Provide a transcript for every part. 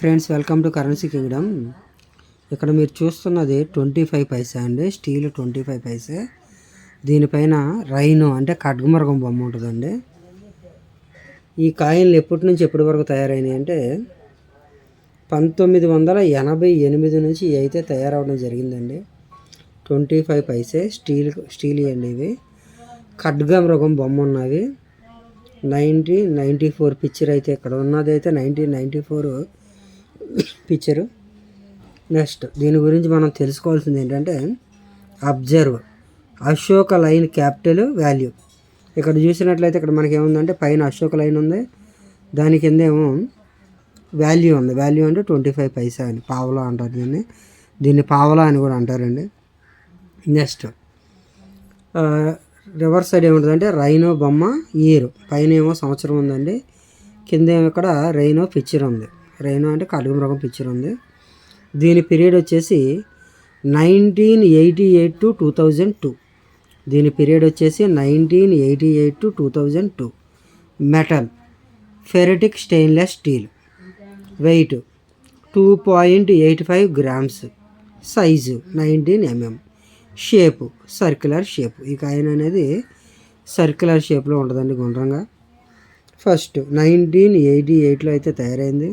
Friends welcome to currency kingdom ఇక్కడ మీరు చూస్తున్నది ట్వంటీ ఫైవ్ పైసా అండి. Steel twenty five paise. దీనిపైన రైను అంటే ఖడ్గమృగం బొమ్మ ఉంటుందండి. ఈ కాయిన్లు ఎప్పటి నుంచి ఎప్పటి వరకు తయారైనాయి అంటే పంతొమ్మిది వందల ఎనభై ఎనిమిది నుంచి అయితే తయారవడం జరిగిందండి. Twenty five paise steel steel అండి ఇవి. ఖడ్గమృగం బొమ్మ ఉన్నవి. నైంటీ నైంటీ ఫోర్ పిక్చర్ అయితే ఇక్కడ ఉన్నది అయితే nineteen ninety four picture next దీని గురించి మనం తెలుసుకోవాల్సింది ఏంటంటే observe Ashoka lion capital value ఇక్కడ చూసినట్లయితే ఇక్కడ మనకి ఏముందంటే పైన అశోక లైన్ ఉంది. దాని కింద ఏమో వాల్యూ ఉంది. వాల్యూ అంటే ట్వంటీ ఫైవ్ పైసా అని. పావలా అంటారు దీన్ని. దీన్ని పావలా అని కూడా అంటారండి. నెక్స్ట్ రివర్స్ సైడ్ ఏముంటుందంటే రైనో బొమ్మ ఇయర్ పైన ఏమో సంవత్సరం ఉందండి. కింద ఏమో ఇక్కడ రైనో పిక్చర్ ఉంది. రైనో అంటే కలుగు మృగం పిక్చర్ ఉంది. దీని పీరియడ్ వచ్చేసి nineteen eighty eight to two thousand two దీని పీరియడ్ వచ్చేసి nineteen eighty eight to two thousand two metal ferritic stainless steel weight two point eight five grams size nineteen MM shape circular shape ఈ coin అనేది circular షేప్లో ఉంటుందండి గుండ్రంగా. First nineteen eighty ఎయిట్లో అయితే తయారైంది.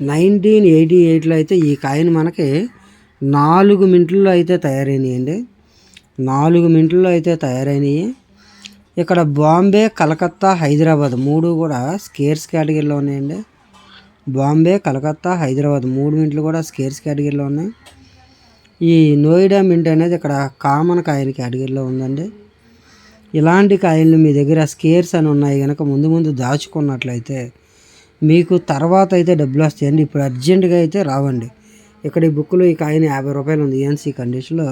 నైన్టీన్ ఎయిటీ ఎయిట్లో అయితే ఈ కాయిన్ మనకి నాలుగు మింట్లలో అయితే తయారైనాయండి. నాలుగు మింట్లలో అయితే తయారైనవి ఇక్కడ బాంబే కలకత్తా హైదరాబాద్ మూడు కూడా స్కేర్స్ కేటగిరీలో ఉన్నాయండి. బాంబే కలకత్తా హైదరాబాద్ మూడు మింట్లు కూడా స్కేర్స్ కేటగిరీలో ఉన్నాయి. ఈ నోయిడా మింట్ అనేది ఇక్కడ కామన్ కాయిన్ కేటగిరీలో ఉందండి. ఇలాంటి కాయిన్లు మీ దగ్గర స్కేర్స్ అని ఉన్నాయి కనుక ముందు ముందు దాచుకున్నట్లయితే మీకు తర్వాత అయితే డబ్బులు వస్తాయండి. ఇప్పుడు అర్జెంటుగా అయితే రావండి. ఇక్కడ ఈ బుక్లో ఈ కాయిన్ యాభై రూపాయలు ఉంది. ఈఎన్సీ కండిషన్లో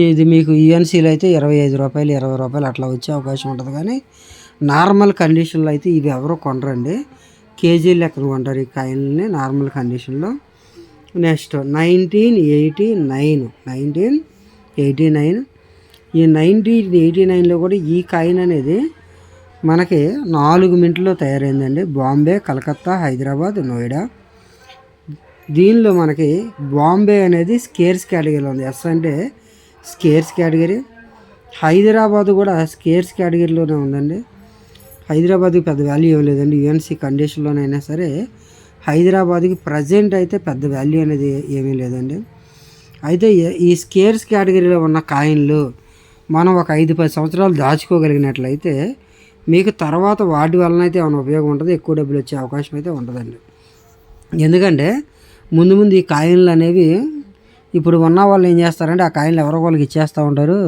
ఇది మీకు ఈఎన్సీలో అయితే ఇరవై ఐదు రూపాయలు ఇరవై రూపాయలు అట్లా వచ్చే అవకాశం ఉంటుంది. కానీ నార్మల్ కండిషన్లో అయితే ఇవి ఎవరో కొనరండి. కేజీ లెక్కన కొంటారు ఈ కాయిన్ని నార్మల్ కండిషన్లో. Next nineteen eighty nine nineteen eighty nine. ఈ నైన్టీన్ ఎయిటీ నైన్లో కూడా ఈ కాయిన్ అనేది మనకి నాలుగు మింట్లో తయారైందండి. బాంబే కలకత్తా హైదరాబాద్ నోయిడా. దీనిలో మనకి బాంబే అనేది స్కేర్స్ కేటగిరీలో ఉంది. ఎస్ అంటే స్కేర్స్ కేటగిరీ. హైదరాబాద్ కూడా స్కేర్స్ కేటగిరీలోనే ఉందండి. హైదరాబాద్కి పెద్ద వాల్యూ ఏం లేదండి. యుఎన్సీ కండిషన్లోనైనా సరే హైదరాబాద్కి ప్రజెంట్ అయితే పెద్ద వాల్యూ అనేది ఏమీ లేదండి. అయితే ఈ స్కేర్స్ కేటగిరీలో ఉన్న కాయిన్లు మనం ఒక ఐదు పది సంవత్సరాలు దాచుకోగలిగినట్లయితే మీకు తర్వాత వాటి వలన అయితే ఏమైనా ఉపయోగం ఉంటుంది ఎక్కువ డబ్బులు వచ్చే అవకాశం అయితే ఉంటుందండి. ఎందుకంటే ముందు ముందు ఈ కాయిన్లు అనేవి ఇప్పుడు ఉన్న వాళ్ళు ఏం చేస్తారంటే ఆ కాయిన్లు ఎవరో వాళ్ళకి ఇచ్చేస్తూ ఉంటారు.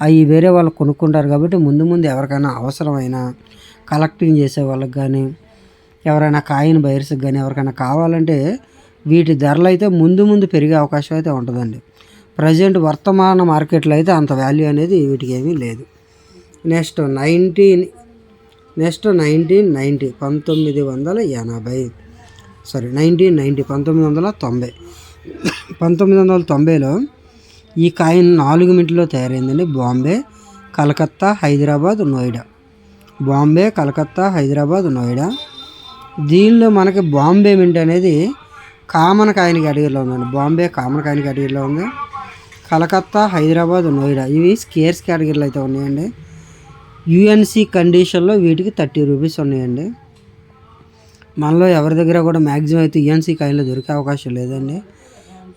అవి వేరే వాళ్ళు కొనుక్కుంటారు కాబట్టి ముందు ముందు ఎవరికైనా అవసరమైన కలెక్టింగ్ చేసే వాళ్ళకి కానీ ఎవరైనా కాయిన్ బయర్స్కి కానీ ఎవరికైనా కావాలంటే వీటి ధరలు అయితే ముందు ముందు పెరిగే అవకాశం అయితే ఉంటుందండి. ప్రజెంట్ వర్తమాన మార్కెట్లో అయితే అంత వాల్యూ అనేది వీటికి ఏమీ లేదు. Next nineteen next nineteen ninety పంతొమ్మిది వందల ఎనభై. సారీ నైన్టీన్ నైంటీ పంతొమ్మిది వందల తొంభై. పంతొమ్మిది వందల తొంభైలో ఈ కాయిన్ నాలుగు మింట్లో తయారైందండి. బాంబే కలకత్తా హైదరాబాద్ నోయిడా. బాంబే కలకత్తా హైదరాబాద్ నోయిడా. దీనిలో మనకి బాంబే మింట్ అనేది కామన్ కాయిన్ కేటగిరీలో ఉందండి. బాంబే కామన్ కాయిన్ కేటగిరీలో ఉంది. కలకత్తా హైదరాబాద్ నోయిడా. ఇవి స్కేర్స్ కేటగిరీలు అయితే ఉన్నాయండి. యుఎన్సి కండిషన్లో వీటికి థర్టీ రూపీస్ ఉన్నాయండి. మనలో ఎవరి దగ్గర కూడా మ్యాక్సిమం అయితే యుఎన్సి కాయిన్లో దొరికే అవకాశం లేదండి.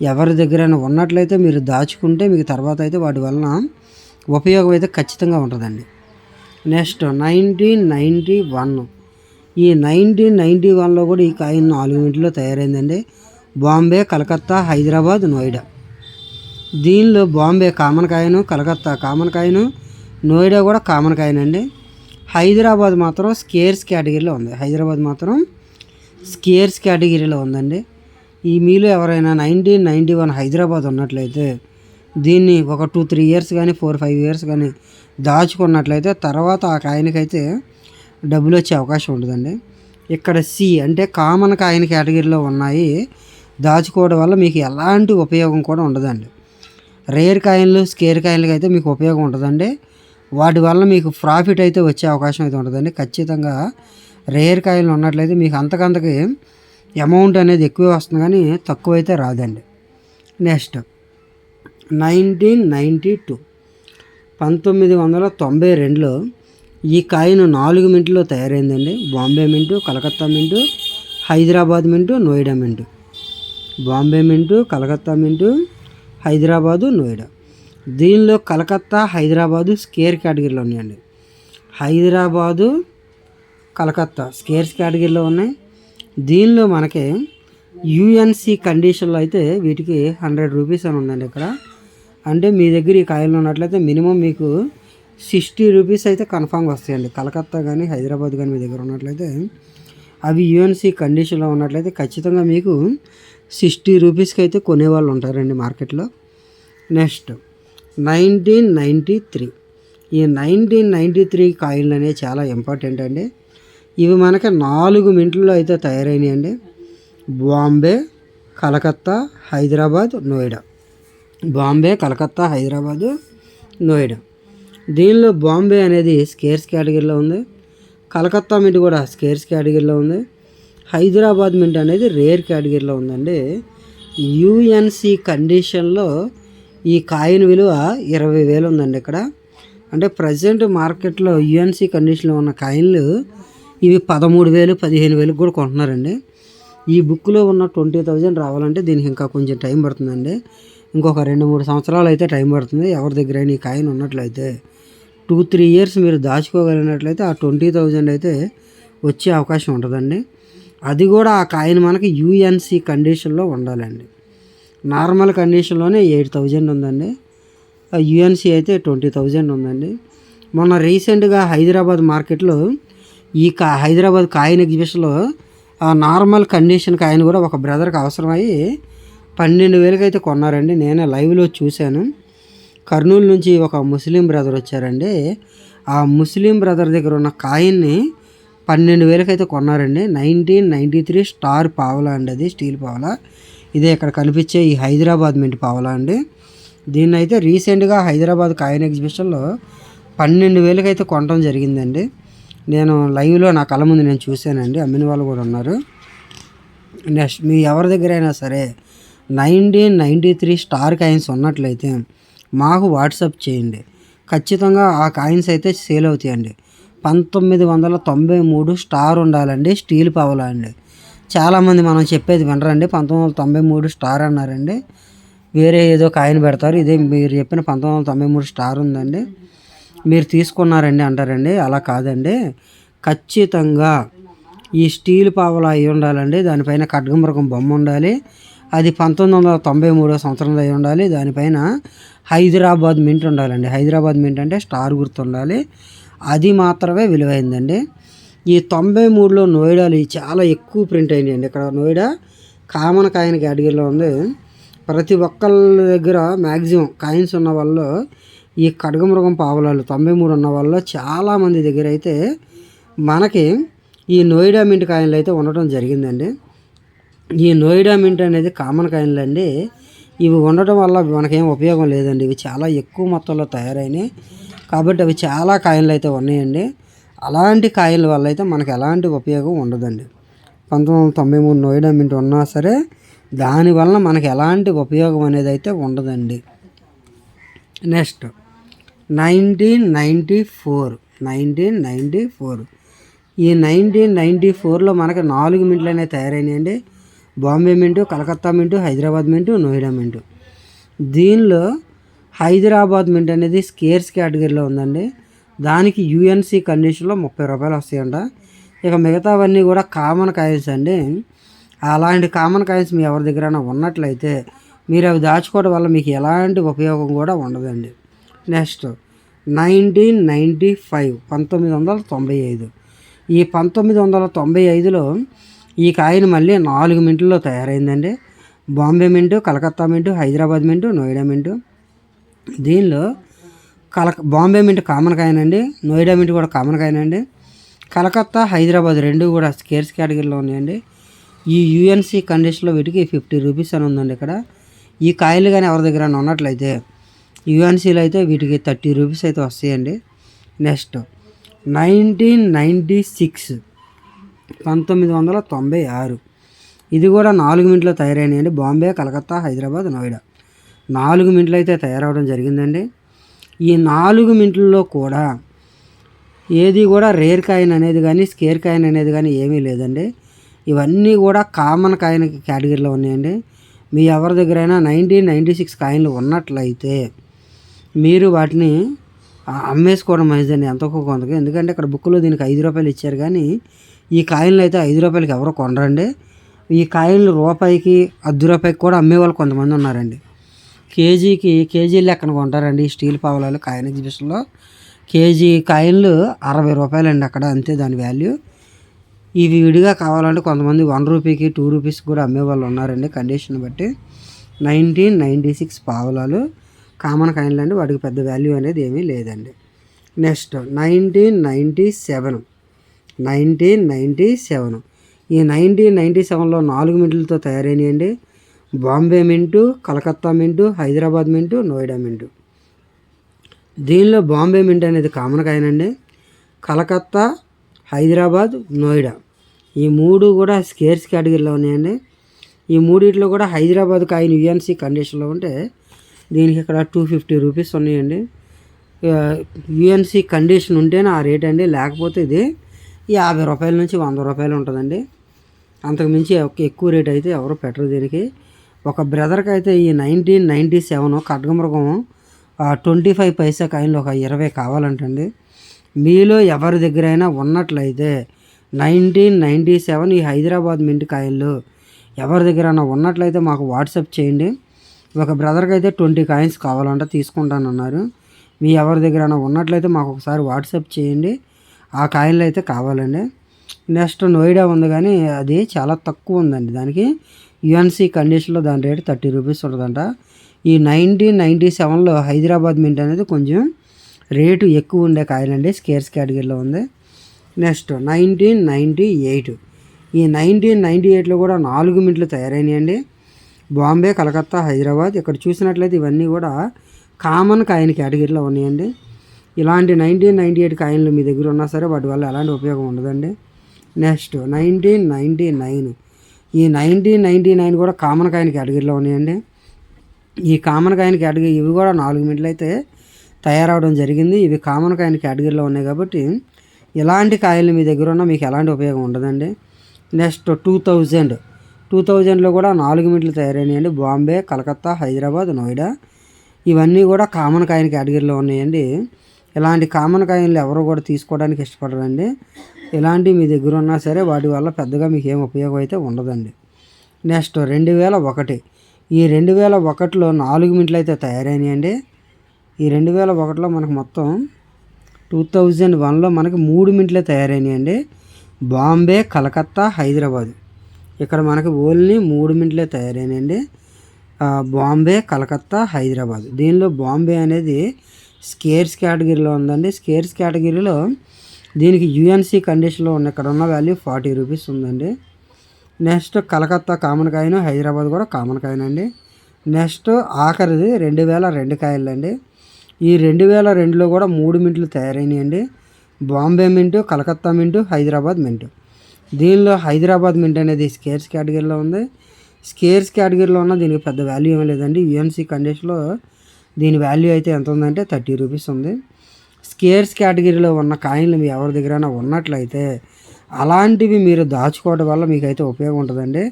ఎవరి దగ్గర ఉన్నట్లయితే మీరు దాచుకుంటే మీకు తర్వాత అయితే వాటి వలన ఉపయోగం అయితే ఖచ్చితంగా ఉంటుందండి. Next nineteen ninety one. ఈ నైన్టీన్ నైంటీ వన్లో కూడా ఈ కాయిన్ నాలుగు మినిట్లో తయారైందండి. బాంబే కలకత్తా హైదరాబాద్ నోయిడా. దీనిలో బాంబే కామన్ కాయను కలకత్తా కామన్ కాయను నోయిడా కూడా కామన్ కాయనండి అండి హైదరాబాద్ మాత్రం స్కేర్స్ కేటగిరీలో ఉంది. హైదరాబాద్ మాత్రం స్కేర్స్ కేటగిరీలో ఉందండి. ఈ మీలో ఎవరైనా నైన్టీన్ నైంటీ వన్ హైదరాబాద్ ఉన్నట్లయితే దీన్ని ఒక టూ త్రీ ఇయర్స్ కానీ ఫోర్ ఫైవ్ ఇయర్స్ కానీ దాచుకున్నట్లయితే తర్వాత ఆ కాయనకైతే డబ్బులు వచ్చే అవకాశం ఉంటుందండి. ఇక్కడ సి అంటే కామన్ కాయిన్ కేటగిరీలో ఉన్నాయి. దాచుకోవడం వల్ల మీకు ఎలాంటి ఉపయోగం కూడా ఉండదండి. రేర్ కాయిన్లు స్కేర్ కాయిన్లకి అయితే మీకు ఉపయోగం ఉండదండి వాటి వల్ల మీకు ప్రాఫిట్ అయితే వచ్చే అవకాశం అయితే ఉంటుందండి. ఖచ్చితంగా రేర్ కాయిన్లు ఉన్నట్లయితే మీకు అంతకంతకి అమౌంట్ అనేది ఎక్కువ వస్తుంది కానీ తక్కువ అయితే రాదండి. నెక్స్ట్ నైన్టీన్ నైంటీ టూ పంతొమ్మిది వందల తొంభై రెండులో ఈ కాయిన్ నాలుగు మింట్లో తయారైందండి. బాంబే మింటు కలకత్తా మింటు హైదరాబాద్ మింటు నోయిడా మింటు. బాంబే మింటు కలకత్తా మింటు హైదరాబాదు నోయిడా. దీనిలో కలకత్తా హైదరాబాదు స్కేర్ కేటగిరీలో ఉన్నాయండి. హైదరాబాదు కలకత్తా స్కేర్స్ కేటగిరీలో ఉన్నాయి. దీనిలో మనకి యుఎన్సి కండిషన్లో అయితే వీటికి హండ్రెడ్ రూపీస్ అని ఉందండి ఇక్కడ. అంటే మీ దగ్గర ఈ కాయలు ఉన్నట్లయితే మినిమం మీకు సిక్స్టీ రూపీస్ అయితే కన్ఫామ్గా వస్తాయండి. కలకత్తా కానీ హైదరాబాద్ కానీ మీ దగ్గర ఉన్నట్లయితే అవి యుఎన్సి కండిషన్లో ఉన్నట్లయితే ఖచ్చితంగా మీకు సిక్స్టీ రూపీస్కి అయితే కొనేవాళ్ళు ఉంటారండి మార్కెట్లో. Next nineteen ninety three. ఈ నైన్టీన్ నైంటీ త్రీ కాయిన్లు అనేవి చాలా ఇంపార్టెంట్ అండి. ఇవి మనకి నాలుగు మింట్లలో అయితే తయారైనాయండి. బాంబే కలకత్తా హైదరాబాద్ నోయిడా. బాంబే కలకత్తా హైదరాబాదు నోయిడా. దీనిలో బాంబే అనేది స్కేర్స్ కేటగిరీలో ఉంది. కలకత్తా మింట్ కూడా స్కేర్స్ కేటగిరీలో ఉంది. హైదరాబాద్ మింట్ అనేది రేర్ కేటగిరీలో ఉందండి. యుఎన్సి కండిషన్లో ఈ కాయిన్ విలువ ఇరవై వేలు ఉందండి ఇక్కడ. అంటే ప్రజెంట్ మార్కెట్లో యుఎన్సి కండిషన్లో ఉన్న కాయిన్లు ఇవి పదమూడు వేలు పదిహేను వేలకు కూడా కొంటున్నారండి. ఈ బుక్లో ఉన్న ట్వంటీ థౌజండ్ రావాలంటే దీనికి ఇంకా కొంచెం టైం పడుతుందండి. ఇంకొక రెండు మూడు సంవత్సరాలు అయితే టైం పడుతుంది. ఎవరి దగ్గర ఈ కాయిన్ ఉన్నట్లయితే టూ త్రీ ఇయర్స్ మీరు దాచుకోగలిగినట్లయితే ఆ ట్వంటీ థౌజండ్ అయితే వచ్చే అవకాశం ఉంటుందండి. అది కూడా ఆ కాయిన్ మనకి యూఎన్సి కండిషన్లో ఉండాలండి. నార్మల్ కండిషన్లోనే ఎయిట్ థౌజండ్ ఉందండి. యుఎన్సి అయితే ట్వంటీ థౌజండ్ ఉందండి. మొన్న రీసెంట్గా హైదరాబాద్ మార్కెట్లో ఈ కా హైదరాబాద్ కాయిన్ ఎగ్జిబిషన్లో ఆ నార్మల్ కండిషన్ కాయిన్ కూడా ఒక బ్రదర్కి అవసరమయ్యి పన్నెండు వేలకి అయితే కొన్నారండి. నేనే లైవ్లో చూశాను. కర్నూలు నుంచి ఒక ముస్లిం బ్రదర్ వచ్చారండి. ఆ ముస్లిం బ్రదర్ దగ్గర ఉన్న కాయిన్ని పన్నెండు వేలకైతే కొన్నారండి. నైన్టీన్ నైంటీ త్రీ స్టార్ పావలా అండి అది స్టీల్ పావలా. ఇదే ఇక్కడ కనిపించే ఈ హైదరాబాద్ మింట్ పావలా అండి. దీన్ని అయితే రీసెంట్గా హైదరాబాద్ కాయిన్ ఎగ్జిబిషన్లో పన్నెండు వేలకైతే కొనడం జరిగిందండి. నేను లైవ్లో నా కళ్ళ ముందు నేను చూశానండి. అమ్మిన వాళ్ళు కూడా ఉన్నారు. నెక్స్ట్ మీ ఎవరి దగ్గర అయినా సరే nineteen ninety three star coins ఉన్నట్లయితే మాకు వాట్సాప్ చేయండి. ఖచ్చితంగా ఆ కాయిన్స్ అయితే సేల్ అవుతాయండి. పంతొమ్మిది వందల తొంభై మూడు స్టార్ ఉండాలండి స్టీల్ పవలా అండి. చాలామంది మనం చెప్పేది వినరండి. పంతొమ్మిది వందల తొంభై మూడు స్టార్ అన్నారండి. వేరే ఏదో కాయిన్ పెడతారు. ఇదే మీరు చెప్పిన పంతొమ్మిది వందల తొంభై మూడు స్టార్ ఉందండి. మీరు తీసుకున్నారండి అంటారండి. అలా కాదండి. ఖచ్చితంగా ఈ స్టీల్ పావలా అయి ఉండాలండి. దానిపైన ఖడ్గమృగం బొమ్మ ఉండాలి. అది పంతొమ్మిది వందల తొంభై మూడో సంవత్సరంలో అయి ఉండాలి. దానిపైన హైదరాబాద్ మింట్ ఉండాలండి. హైదరాబాద్ మింట్ అంటే స్టార్ గుర్తు ఉండాలి అది మాత్రమే విలువైందండి. ఈ తొంభై మూడులో నోయిడాలు చాలా ఎక్కువ ప్రింట్ అయినాయండి. ఇక్కడ నోయిడా కామన్ కాయిన్ కేటగిరీలో ఉంది. ప్రతి ఒక్కళ్ళ దగ్గర మ్యాక్సిమం కాయిన్స్ ఉన్న వాళ్ళు ఈ ఖడ్గమృగం పావులాలు తొంభై మూడు ఉన్న వాళ్ళు చాలామంది దగ్గర అయితే మనకి ఈ నోయిడా మింట్ కాయిన్లు అయితే ఉండటం జరిగిందండి. ఈ నోయిడా మింట్ అనేది కామన్ కాయిన్లు అండి. ఇవి ఉండటం వల్ల మనకేం ఉపయోగం లేదండి. ఇవి చాలా ఎక్కువ మొత్తంలో తయారైనాయి. కాబట్టి అవి చాలా కాయిన్లు అయితే ఉన్నాయండి. అలాంటి కాయల వల్ల అయితే మనకు ఎలాంటి ఉపయోగం ఉండదండి. పంతొమ్మిది వందల తొంభై మూడు నోయిడా మింట్ ఉన్నా సరే దానివల్ల మనకు ఎలాంటి ఉపయోగం అనేది అయితే ఉండదండి. Next nineteen ninety four nineteen ninety four. ఈ నైన్టీన్ నైంటీ ఫోర్లో మనకి నాలుగు మింట్లు అనేవి తయారైనాయండి. బాంబే మింటు కలకత్తా మింటు హైదరాబాద్ మింటు నోయిడా మింటు. దీనిలో హైదరాబాద్ మింట్ అనేది స్కేర్స్ కేటగిరీలో ఉందండి. దానికి యూఎన్సీ కండిషన్లో ముప్పై రూపాయలు వస్తాయంట. ఇక మిగతావన్నీ కూడా కామన్ కాయిన్స్ అండి. అలాంటి కామన్ కాయిన్స్ మీ ఎవరి దగ్గర ఉన్నట్లయితే మీరు అవి దాచుకోవడం వల్ల మీకు ఎలాంటి ఉపయోగం కూడా ఉండదండి. నెక్స్ట్ నైన్టీన్ నైంటీ ఫైవ్ పంతొమ్మిది వందల తొంభై ఐదు. ఈ పంతొమ్మిది వందల తొంభై ఐదులో ఈ కాయిన్ మళ్ళీ నాలుగు మింట్లో తయారైందండి. బాంబే మింటు కలకత్తా మింటు హైదరాబాద్ మింటు నోయిడా మింటు. దీనిలో కల బాంబే మింట్ కామన్ కాయనండి నోయిడా మింట్ కూడా కామన్ కాయనండి కలకత్తా హైదరాబాద్ రెండు కూడా స్కేర్స్ కేటగిరీలో ఉన్నాయండి. ఈ యుఎన్సి కండిషన్లో వీటికి ఫిఫ్టీ రూపీస్ అని ఉందండి ఇక్కడ. ఈ కాయలు కానీ ఎవరి దగ్గర ఉన్నట్లయితే యుఎన్సీలో అయితే వీటికి థర్టీ రూపీస్ అయితే వస్తాయండి. నెక్స్ట్ నైన్టీన్ నైంటీ సిక్స్ పంతొమ్మిది వందల తొంభై ఆరు. ఇది కూడా నాలుగు మింట్లో తయారైనాయండి. బాంబే కలకత్తా హైదరాబాద్ నోయిడా. నాలుగు మింట్లు అయితే తయారవడం జరిగిందండి. ఈ నాలుగు మింట్లలో కూడా ఏది కూడా రేర్ కాయిన్ అనేది కానీ స్కేర్ కాయిన్ అనేది కానీ ఏమీ లేదండి. ఇవన్నీ కూడా కామన్ కాయిన్ కేటగిరీలో ఉన్నాయండి. మీ ఎవరి దగ్గరైనా నైన్టీన్ నైంటీ సిక్స్ కాయిన్లు ఉన్నట్లయితే మీరు వాటిని అమ్మేసుకోవడం మంచిదండి ఎంతో కొంతకి ఎందుకంటే ఇక్కడ బుక్లో దీనికి ఐదు రూపాయలు ఇచ్చారు కానీ ఈ కాయిన్లు అయితే ఐదు రూపాయలకి ఎవరు కొనరండి. ఈ కాయిన్లు రూపాయికి అర్ధ రూపాయికి కూడా అమ్మే వాళ్ళు కొంతమంది ఉన్నారండి. కేజీకి కేజీ లెక్కన కొంటారండి ఈ స్టీల్ పావలాలు కాయిన్ ఎగ్జిబిషన్లో. కేజీ కాయిన్లు అరవై రూపాయలండి అక్కడ అంతే దాని వాల్యూ. ఇవి విడిగా కావాలంటే కొంతమంది వన్ రూపీకి టూ రూపీస్ కూడా అమ్మే వాళ్ళు ఉన్నారండి కండిషన్ బట్టి. నైన్టీన్ నైంటీ సిక్స్ పావులాలు కామన్ కాయిన్లు అండి వాటికి పెద్ద వాల్యూ అనేది ఏమీ లేదండి. Next nineteen ninety seven nineteen ninety seven. ఈ నైన్టీన్ నైంటీ సెవెన్లో నాలుగు మింట్లతో తయారైనయండి. బాంబే మింటు కలకత్తా మింటు హైదరాబాద్ మింటు నోయిడా మింటు. దీనిలో బాంబే మింట్ అనేది కామన్ కాయిన్ అండి కలకత్తా హైదరాబాద్ నోయిడా. ఈ మూడు కూడా స్కేర్స్ కేటగిరీలో ఉన్నాయండి. ఈ మూడిట్లో కూడా హైదరాబాద్ కాయిన్ యుఎన్సీ కండిషన్లో ఉంటే దీనికి ఇక్కడ టూ ఫిఫ్టీ రూపీస్ ఉన్నాయండి. యుఎన్సీ కండిషన్ ఉంటేనే ఆ రేట్ అండి. లేకపోతే ఇది యాభై రూపాయల నుంచి వంద రూపాయలు ఉంటుందండి. అంతకుమించి ఎక్కువ రేట్ అయితే ఎవరు పెట్టరు దీనికి. ఒక బ్రదర్కి అయితే ఈ నైన్టీన్ నైంటీ సెవెన్ ఖడ్గమృగం ట్వంటీ ఫైవ్ పైసా కాయిన్లు ఒక ఇరవై కావాలంటండి. మీలో ఎవరి దగ్గరైనా ఉన్నట్లయితే నైన్టీన్ నైంటీ సెవెన్ ఈ హైదరాబాద్ మింట్ కాయిన్లు ఎవరి దగ్గరైనా ఉన్నట్లయితే మాకు వాట్సాప్ చేయండి. ఒక బ్రదర్కి అయితే ట్వంటీ కాయిన్స్ కావాలంట తీసుకుంటానన్నారు. మీ ఎవరి దగ్గరైనా ఉన్నట్లయితే మాకు ఒకసారి వాట్సాప్ చేయండి. ఆ కాయిన్లు అయితే కావాలండి. నెక్స్ట్ నోయిడా ఉంది కానీ అది చాలా తక్కువ ఉందండి దానికి. యుఎన్సి కండిషన్లో దాని రేటు థర్టీ రూపీస్ ఉంటుందంట. ఈ నైన్టీన్ నైంటీ సెవెన్లో హైదరాబాద్ మింట్ అనేది కొంచెం రేటు ఎక్కువ ఉండే కాయలండి స్కేర్స్ కేటగిరీలో ఉంది. Next nineteen ninety eight. ఈ నైన్టీన్ నైంటీ ఎయిట్లో కూడా నాలుగు మింట్లు తయారైనాయండి. బాంబే కలకత్తా హైదరాబాద్ ఇక్కడ చూసినట్లయితే ఇవన్నీ కూడా కామన్ కాయన్ కేటగిరీలో ఉన్నాయండి. ఇలాంటి నైన్టీన్ నైంటీ ఎయిట్ కాయిన్లు మీ దగ్గర ఉన్నా సరే వాటి వల్ల ఎలాంటి ఉపయోగం ఉండదండి. Next nineteen ninety nine. ఈ నైన్టీన్ నైంటీ నైన్ కూడా కామన్ కాయిన్ కేటగిరీలో ఉన్నాయండి. ఈ కామన్ కాయిన్ కేటగిరీ ఇవి కూడా నాలుగు మిడ్లు అయితే తయారవడం జరిగింది. ఇవి కామన్ కాయిన్ కేటగిరీలో ఉన్నాయి కాబట్టి ఇలాంటి కాయలు మీ దగ్గర ఉన్న మీకు ఎలాంటి ఉపయోగం ఉండదండి. నెక్స్ట్ టూ థౌజండ్ టూ థౌజండ్లో కూడా నాలుగు మినిట్లు తయారైనాయండి. బాంబే కలకత్తా హైదరాబాద్ నోయిడా. ఇవన్నీ కూడా కామన్ కాయిన్ కేటగిరీలో ఉన్నాయండి. ఇలాంటి కామన్ కాయిన్లు ఎవరు కూడా తీసుకోవడానికి ఇష్టపడరండి. ఇలాంటివి మీ దగ్గర ఉన్నా సరే వాటి వల్ల పెద్దగా మీకు ఏం ఉపయోగం అయితే ఉండదండి. నెక్స్ట్ రెండు వేల ఒకటి. ఈ రెండు వేల ఒకటిలో నాలుగు మింట్లు అయితే తయారైనాయండి. ఈ రెండు వేల ఒకటిలో మనకు మొత్తం టూ థౌజండ్ వన్లో మనకి మూడు మింట్లే తయారైనాయండి. బాంబే కలకత్తా హైదరాబాద్. ఇక్కడ మనకి ఓన్లీ మూడు మింట్లే తయారైనాయండి. బాంబే కలకత్తా హైదరాబాద్. దీనిలో బాంబే అనేది స్కేర్స్ కేటగిరీలో ఉందండి. స్కేర్స్ కేటగిరీలో దీనికి యుఎన్సి కండిషన్లో ఉన్న ఇక్కడ ఉన్న వాల్యూ ఫార్టీ రూపీస్ ఉందండి. Next Calcutta common coin Hyderabad కూడా కామన్ కాయిన్ అండి. నెక్స్ట్ ఆఖరిది రెండు వేల రెండు కాయలు అండి. ఈ రెండు వేల రెండులో కూడా మూడు మింట్లు తయారైనాయండి బాంబే మింటు కలకత్తా మింటు హైదరాబాద్ మింటు దీనిలో హైదరాబాద్ మింట్ అనేది స్కేర్స్ కేటగిరీలో ఉంది. స్కేర్స్ కేటగిరీలో ఉన్న దీనికి పెద్ద వాల్యూ ఏమీ లేదండి. యుఎన్సి కండిషన్లో దీని వాల్యూ అయితే ఎంత ఉందంటే థర్టీ రూపీస్ ఉంది. స్కేర్స్ కేటగిరీలో ఉన్న కాయిన్లు మీ ఎవరి దగ్గరైనా ఉన్నట్లయితే అలాంటివి మీరు దాచుకోవడం వల్ల మీకైతే ఉపయోగం ఉంటుందండి.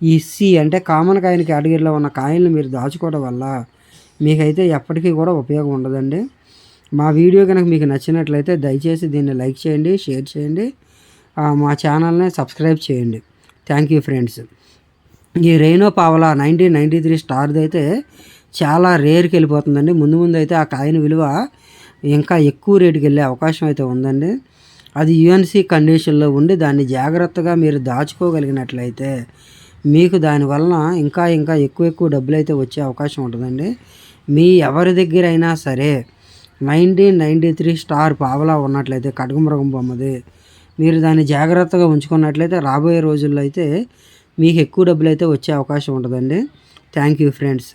ఈ సి అంటే కామన్ కాయిన్ కేటగిరీలో ఉన్న కాయిన్లు మీరు దాచుకోవడం వల్ల మీకైతే ఎప్పటికీ కూడా ఉపయోగం ఉండదండి. మా వీడియో కనుక మీకు నచ్చినట్లయితే దయచేసి దీన్ని లైక్ చేయండి షేర్ చేయండి. మా ఛానల్ని సబ్స్క్రైబ్ చేయండి. Thank you friends. ఈ రెయినో పావలా నైన్టీన్ నైంటీ త్రీ స్టార్ది అయితే చాలా రేర్కి వెళ్ళిపోతుందండి. ముందు ముందు అయితే ఆ కాయిన్ విలువ ఇంకా ఎక్కువ రేటుకి వెళ్ళే అవకాశం అయితే ఉందండి. అది యుఎన్సి కండిషన్లో ఉండి దాన్ని జాగ్రత్తగా మీరు దాచుకోగలిగినట్లయితే మీకు దానివలన ఇంకా ఇంకా ఎక్కువ ఎక్కువ డబ్బులు అయితే వచ్చే అవకాశం ఉంటుందండి. మీ ఎవరి దగ్గర అయినా సరే నైన్టీన్ నైంటీ త్రీ స్టార్ పావలా ఉన్నట్లయితే కడగమృగం బొమ్మది మీరు దాన్ని జాగ్రత్తగా ఉంచుకున్నట్లయితే రాబోయే రోజుల్లో అయితే మీకు ఎక్కువ డబ్బులు అయితే వచ్చే అవకాశం ఉంటుందండి. Thank you friends.